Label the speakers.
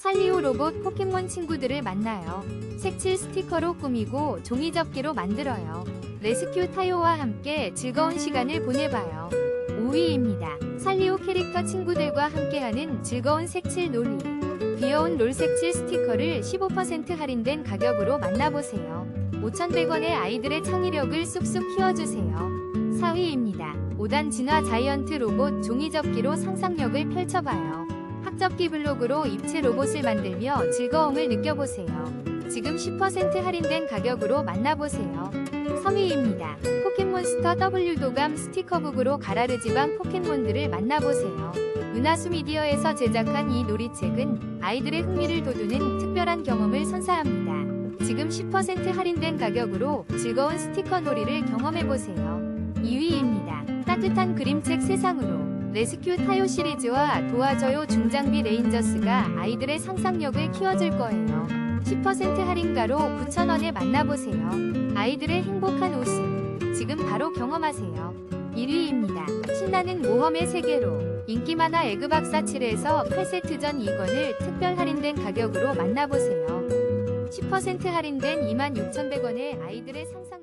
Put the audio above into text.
Speaker 1: 살리오 로봇 포켓몬 친구들을 만나요. 색칠 스티커로 꾸미고 종이 접기로 만들어요. 레스큐 타요와 함께 즐거운 시간을 보내봐요. 5위입니다. 살리오 캐릭터 친구들과 함께하는 즐거운 색칠 놀이. 귀여운 롤 색칠 스티커를 15% 할인된 가격으로 만나보세요. 5,100원의 아이들의 창의력을 쑥쑥 키워주세요. 4위입니다. 5단 진화 자이언트 로봇 종이접기로 상상력을 펼쳐봐요. 학접기 블록으로 입체 로봇을 만들며 즐거움을 느껴보세요. 지금 10% 할인된 가격으로 만나보세요. 3위입니다. 포켓몬스터 W 도감 스티커북으로 가라르지방 포켓몬들을 만나보세요. 은하수 미디어에서 제작한 이 놀이책은 아이들의 흥미를 돋우는 특별한 경험을 선사합니다. 지금 10% 할인된 가격으로 즐거운 스티커 놀이를 경험해보세요. 2위입니다. 따뜻한 그림책 세상으로 레스큐 타요 시리즈와 도와줘요 중장비 레인저스가 아이들의 상상력을 키워줄 거예요. 10% 할인가로 9,000원에 만나보세요. 아이들의 행복한 웃음. 지금 바로 경험하세요. 1위입니다. 신나는 모험의 세계로 인기 만화 에그박사 7에서 8세트 전 2권을 특별 할인된 가격으로 만나보세요. 10% 할인된 26,100원에 아이들의 상상